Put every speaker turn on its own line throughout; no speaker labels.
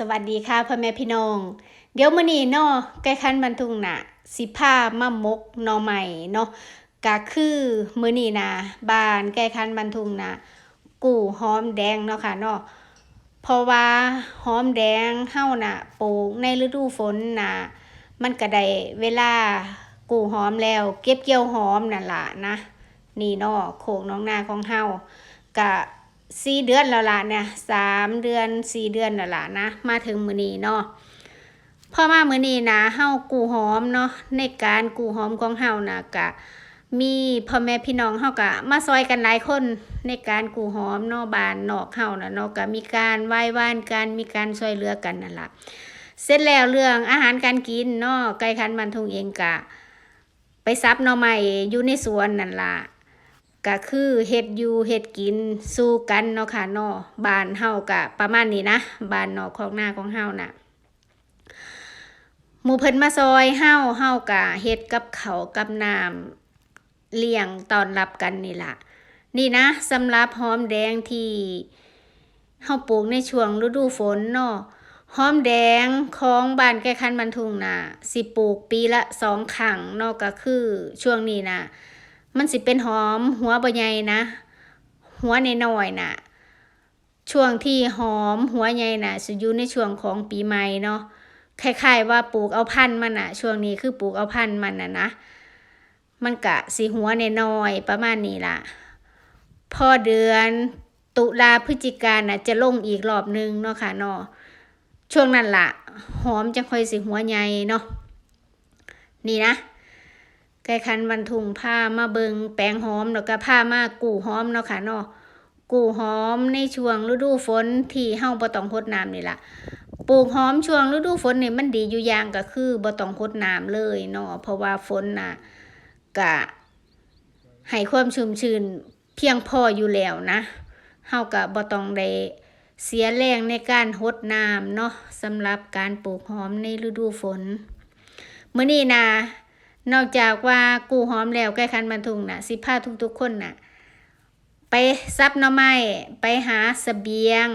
สวัสดีค่ะพ่อแม่พี่น้อง เดี๋ยวมื้อนี้เนาะใกล้คันบรรทุงน่ะ สิพามามกหน่อใหม่เนาะก็คือมื้อนี้นะบ้านใกล้คันบรรทุงน่ะ กู่หอมแดงเนาะค่ะเนาะเพราะว่าหอมแดงเฮาน่ะปลูกในฤดูฝนน่ะ มันก็ได้เวลากู่หอมแล้ว เก็บเกี่ยวหอมนั่นล่ะนะ นี่เนาะโขกน้องนาของเฮาก็ สี่เดือนแล้วล่ะเนี่ยสามเดือนสี่เดือนแล้วล่ะนะ มาถึงมือนี้เนาะพอมามือนี้นะเฮากูหอมเนาะในการกูหอมของเฮานะกะ มีพ่อแม่พี่น้องเฮากะ มาซอยกันหลายคนในการกูหอมเนาะบ้านนอกเฮานะเนาะก็มีการไหว้วานกันมีการช่วยเหลือกันนั่นล่ะเสร็จแล้วเรื่องอาหารการกินเนาะไก่คันมันทุงเองกะ ไปซับน่อไม้อยู่ในสวนนั่นล่ะ ก็คือเฮ็ดอยู่เฮ็ดกินสู้กันเนาะค่ะเนาะบ้านเฮากะประมาณนี้นะบ้านนอกของหน้าของเฮาน่ะหมู่เพิ่นมาซอยเฮาเฮากะเฮ็ดกับเขากับน้ำเลี้ยงต้อนรับกันนี่ล่ะ นี่นะสำหรับหอมแดงที่เฮาปลูกในช่วงฤดูฝนเนาะหอมแดงของบ้านแก่คันบันทุงน่ะสิปลูกปีละสองครั้งเนาะก็คือช่วงนี้น่ะ มันสิเป็นหอมหัวบใหญ่นะ หัวในน้อยๆน่ะ ช่วงที่หอมหัวใหญ่น่ะสิอยู่ในช่วงของปีใหม่เนาะคล้ายๆว่าปลูกเอาพันธุ์มันน่ะ ช่วงนี้คือปลูกเอาพันธุ์มันน่ะนะ มันกะสีหัวในน้อยประมาณนี้ล่ะ พอเดือนตุลาพฤศจิกาน่ะจะลงอีกรอบนึงเนาะค่ะเนาะช่วงนั้นล่ะ หอมจะค่อยสิหัวใหญ่เนาะนี่นะ ไก่คันบรรทุงผ้ามาเบิงแปลงหอมแล้วก็ผ้ามากู่หอมเนาะค่ะเนาะกู่หอมในช่วงฤดูฝนที่เฮาบ่ต้องรดน้ำนี่ล่ะปลูกหอมช่วงฤดูฝนนี่มันดีอยู่อย่างก็คือบ่ต้องรดน้ำเลยเนาะเพราะว่าฝนน่ะก็ให้ความชุ่มชื้นเพียงพออยู่แล้วนะเฮาก็บ่ต้องได้เสียแรงในการรดน้ำเนาะสำหรับการปลูกหอมในฤดูฝนมื้อนี้นะ นอกจากว่ากูหอมแล้วใกล้คันบรรทุงน่ะ สิพาทุกๆคนน่ะ ไปซับหน่อไม้ไปหาเสบียง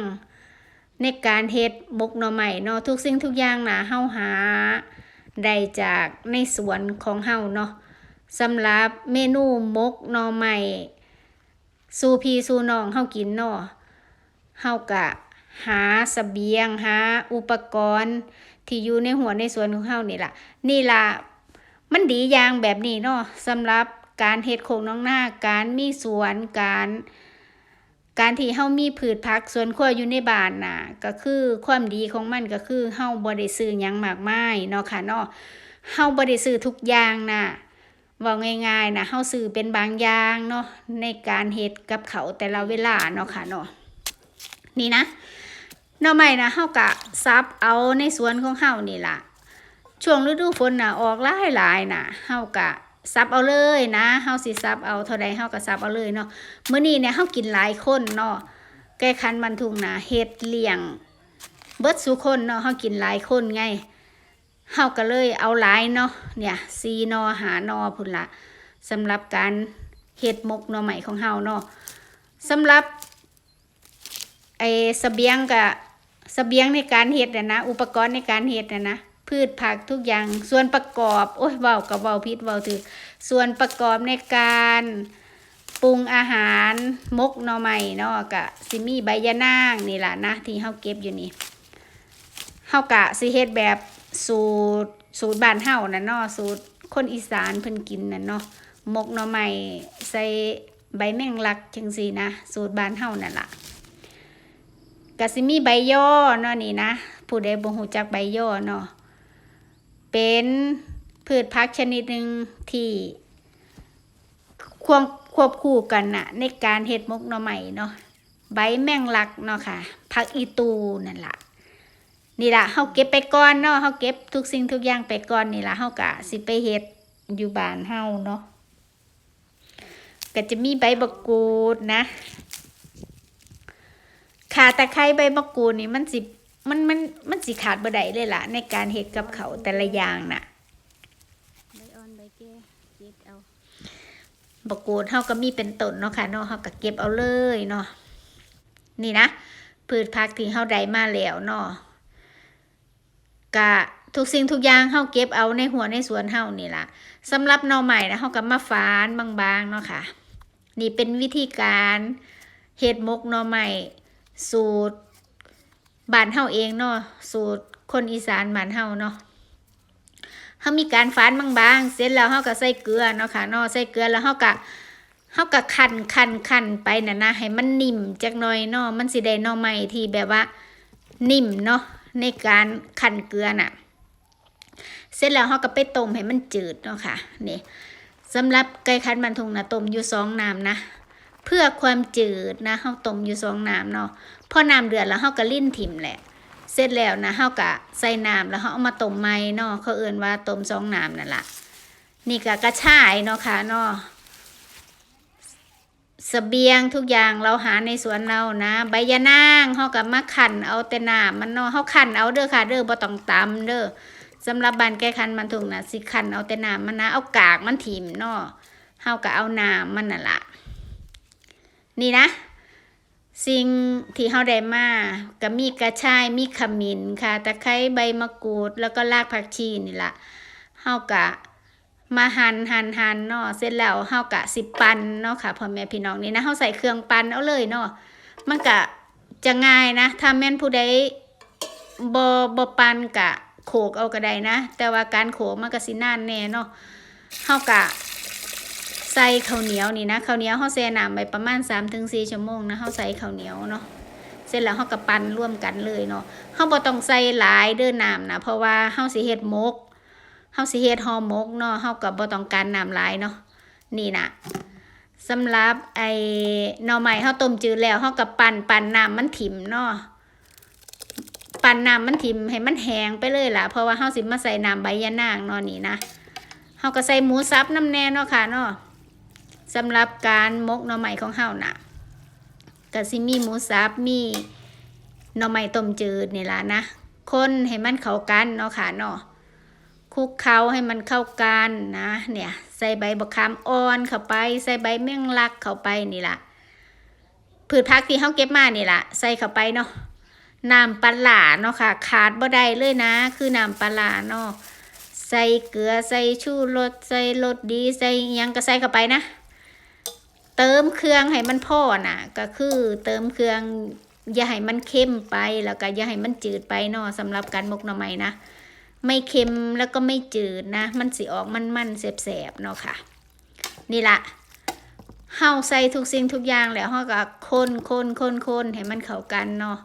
ในการเฮ็ดมกหน่อไม้เนาะทุกสิ่งทุกอย่างน่ะเฮาหาได้จากในสวนของเฮาเนาะสำหรับเมนูมกหน่อไม้สูพีสูน้องเฮากินเนาะเฮากะหาเสบียงหาอุปกรณ์ที่อยู่ในหัวในสวนของเฮานี่ล่ะ นี่ล่ะ มันดีอย่างแบบนี้เนาะสำหรับการเฮ็ดโคงน้องหน้าการมีสวนการการที่เฮามีพืชผักสวนครัวอยู่ในบ้านน่ะ ก็คือความดีของมันก็คือเฮาบ่ได้ซื้อหยังมากมายเนาะค่ะเนาะเฮาบ่ได้ซื้อทุกอย่างน่ะว้าง่ายๆนะเฮาซื้อเป็นบางอย่างเนาะในการเฮ็ดกับเขาแต่ละเวลาเนาะค่ะเนาะนี่นะหน่อไม้นะเฮากะซับเอาในสวนของเฮานี่ล่ะ ช่วงฤดูฝนน่ะออกหลายหลายๆน่ะเฮากะซับเอาเลยนะเฮาสิซับเอาเท่าใดเฮาก็ซับเอาเลยเนาะมื้อนี้เนี่ยเฮากินหลายคนเนาะแก้คันมันทุงน่ะเฮ็ดเลี้ยง เบิดสุคนเนาะเฮากินหลายคนไงเฮาก็เลยเอาหลายเนาะเนี่ย4นอหานอพุ่นละสำหรับการเฮ็ดมกนอใหม่ของเฮาเนาะสำหรับไอ้เสบียงกะเสบียงในการเฮ็ดน่ะนะอุปกรณ์ในการเฮ็ดน่ะนะ พืชผักทุกอย่าง ส่วนประกอบ โอ้ยเว้ากับเว้าพิษเว้าถือส่วนประกอบในการปรุงอาหารมกหน่อไม้เนาะกะสิมีใบยะนางนี่แหละนะที่เฮาเก็บอยู่นี่เฮากะสิเฮ็ดแบบสูตรสูตรบ้านเฮานั่นเนาะสูตรคนอีสานเพิ่นกินนั่นเนาะมกหน่อไม้ใส่ใบแมงลักจังซี่นะ สูตรบ้านเฮานั่นล่ะกะสิมีใบย่อเนาะนี่นะผู้ใดบ่ฮู้จักใบย่อเนาะ เป็นพืชพักชนิดหนึ่งที่ควบควบคู่กันน่ะ ในการเฮ็ดมกหน่อใหม่เนาะใบแมงลักเนาะค่ะผักอีตูนั่นล่ะนี่ละเฮาเก็บไปก่อนเนาะเฮาเก็บทุกสิ่งทุกอย่างไปก่อนนี่ละเฮากะสิไปเฮ็ดอยู่บ้านเฮาเนาะก็จะมีใบบักกูดนะขาตะไคร้ใบบักกูดนี่มันสิ มันมันมันสิขาดบ่ได้เลยล่ะ ในการเฮ็ดกับเขาวแต่ละอย่างน่ะ
ใบอ่อนใบแก่เก็บเอา
บกูดเฮาก็มีเป็นต้นเนาะค่ะเนาะเฮาก็เก็บเอาเลยเนาะนี่นะพืชผักที่เฮาได้มาแล้วเนาะกะทุกสิ่งทุกอย่างเฮาเก็บเอาในหัวในสวนเฮานี่ล่ะสำหรับหน่อใหม่นะเฮาก็มาฝานบางๆเนาะค่ะ นี่เป็นวิธีการเฮ็ดหมกหน่อใหม่สูตร บ้านเฮาเองเนาะสูตรคนอีสานบ้านเฮาเนาะเฮามีการฝานบางๆ เสร็จแล้วเฮาก็ใส่เกลือเนาะค่ะเนาะใส่เกลือแล้วเฮาก็เฮาก็คั่นคั่นคั่นไปนะนะให้มันนิ่มจักหน่อยเนาะมันสิได้หน่อใหม่ที่แบบว่านิ่มเนาะในการคั่นเกลือน่ะ เสร็จแล้วเฮาก็ไปต้มให้มันจืดเนาะค่ะนี่สำหรับไก่คันมันทุงนะต้มอยู่สองน้ำนะ เพื่อความจืดนะเฮาต้มอยู่สองน้ำเนาะพอน้ำเดือดแล้วเฮาก็ลิ้นถิ่มแหละ เสร็จแล้วนะเฮาก็ใส่น้ำแล้วเฮาเอามาต้มใหม่เนาะเขาเอื่นว่าต้มสองน้ำนั่นละนี่ก็กระชายเนาะค่ะเนาะเสบียงทุกอย่างเราหาในสวนเรานะใบยะนางเฮาก็มาขันเอาแต่น้ำมันเนาะเฮาขันเอาเด้อค่ะเด้อบ่ต้องตำเด้อสำหรับบานแก้คันมันถุงนะสิขันเอาแต่น้ำมันนะเอากากมันถิ่มเนาะเฮาก็เอาน้ำมันน่ะล่ะ นี่นะ สิ่งที่เฮาได้มาก็มีกระชายมีขมิ้นค่ะตะไคร้ใบมะกรูดแล้วก็รากผักชีนี่ละเฮากะมาหันหันหันเนาะเสร็จแล้วเฮากะสิปั่นเนาะค่ะพ่อแม่พี่น้องนี่นะเฮาใส่เครื่องปั่นเอาเลยเนาะมันกะจะง่ายนะ ถ้าแม่นผู้ใดบบปั่นกะโขกเอาก็ได้นะ แต่ว่าการโขกมันก็สินานแน่เนาะเฮากะ ใส่ข้าวเหนียวนี่นะข้าวเหนียวเฮาแช่น้ำไปประมาณ3-4ชั่วโมงนะเฮาใส่ข้าวเหนียวเนาะเสร็จแล้วเฮาก็ปั่นร่วมกันเลยเนาะเฮาบ่ต้องใส่หลายเด้อน้ำนะเพราะว่าเฮาสิเฮ็ดมกเฮาสิเฮ็ดห่อหมกเนาะเฮาก็บ่ต้องการน้ำหลายเนาะนี่นะสำหรับไอ้หน่อไม้เฮาต้มจืดแล้วเฮาก็ปั่นปั่นน้ำมันถิ่มเนาะปั่นน้ำมันถิ่มให้มันแห้งไปเลยล่ะเพราะว่าเฮาสิมาใส่น้ำใบยะนางเนาะนี่นะเฮาก็ใส่หมูสับน้ำแน่เนาะค่ะเนาะ สำหรับการมกหน่อไม้ของเฮาน่ะก็สิมีหมูสับมีหน่อไม้ต้มจืดนี่ล่ะนะคนให้มันเข้ากันเนาะค่ะเนาะคุกเคล้าให้มันเข้ากันนะ เนี่ยใส่ใบบักขามอ่อนเข้าไป ใส่ใบแมงลักเข้าไปนี่ล่ะพืชผักที่เฮาเก็บมานี่ล่ะใส่เข้าไปเนาะน้ำปลาลาเนาะค่ะ ขาดบ่ได้เลยนะ คือน้ำปลาลาเนาะใส่เกลือใส่ชูรสใส่รสดีใส่ยังก็ใส่เข้าไปนะ เติมเครื่องให้มันพอน่ะ ก็คือเติมเครื่องอย่าให้มันเค็มไปแล้วก็อย่าให้มันจืดไปเนาะสำหรับการมกหน่อไม้นะไม่เค็มแล้วก็ไม่จืดนะ มันสิออกมันๆแสบๆเนาะค่ะ นี่ละเฮาใส่ทุกสิ่งทุกอย่างแล้วเฮาก็คนคนคนคนให้มันเข้ากันเนาะ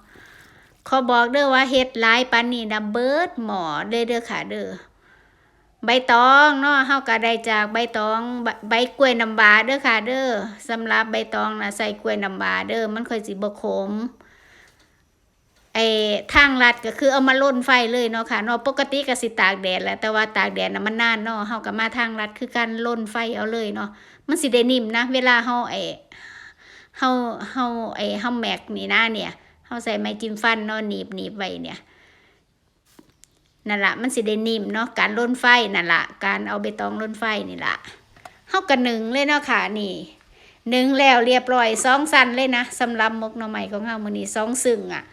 ขอบอกเด้อว่าเฮ็ดหลายปานนี้นะเบิดหมอเด้อเด้อค่ะเด้อ ใบตองเนาะเฮาก็ได้จากใบตองใบใบกล้วยน้ำว้าเด้อค่ะ เด้อสำหรับใบตองนะใส่กล้วยน้ำว้าเด้อมันค่อยสิบ่ขมไอ้ทางลัดก็คือเอามาล่นไฟเลยเนาะค่ะเนาะปกติก็สิตากแดดแหละแต่ว่าตากแดดน่ะมันนานเนาะเฮาก็มาทางลัดคือการล่นไฟเอาเลยเนาะมันสิได้นิ่มนะ เวลาเฮาไอ้เฮาเฮาไอ้เฮาแม็กนี่นะเนี่ยเฮาใส่ไม้จิ้มฟันเนาะหนีบหนีบไว้เนี่ย นั่นละมันสิได้นิ่มเนาะการล่นไฟนั่นละการเอาใบตองล่นไฟนี่ละเฮากันหนึ่งเลยเนาะค่ะนี่หนึ่งแล้วเรียบร้อยสองสันเลยนะสำหรับมกหน่อไม้ของเฮามื้อนี้สองซึ่งอะ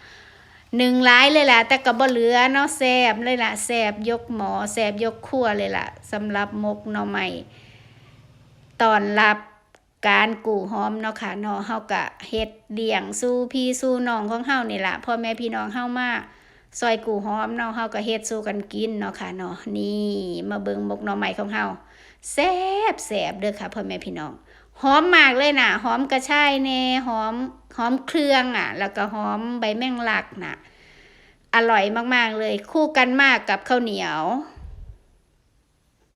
หนึ่งหลายเลยล่ะ แต่ก็บ่เหลือเนาะแซ่บเลยล่ะแซ่บยกหมอแซ่บยกครัวเลยล่ะสำหรับมกหน่อไม้ตอนรับการกู่หอมเนาะค่ะเนาะเฮาก็เฮ็ดเลี้ยงสู้พี่สู้น้องของเฮานี่ล่ะพ่อแม่พี่น้องเฮามา ซอยกูหอมเนาะเฮาก็เฮ็ดสู้กันกินเนาะค่ะเนาะนี่มาเบิงมกหน่อไม้ของเฮาแซ่บแซ่บเด้อค่ะพ่อแม่พี่น้องหอมมากเลยน่ะหอมกระชายแน่หอมหอมเครื่องอะ แล้วก็หอมใบแมงลักน่ะอร่อยมากๆเลย คู่กันมากกับข้าวเหนียว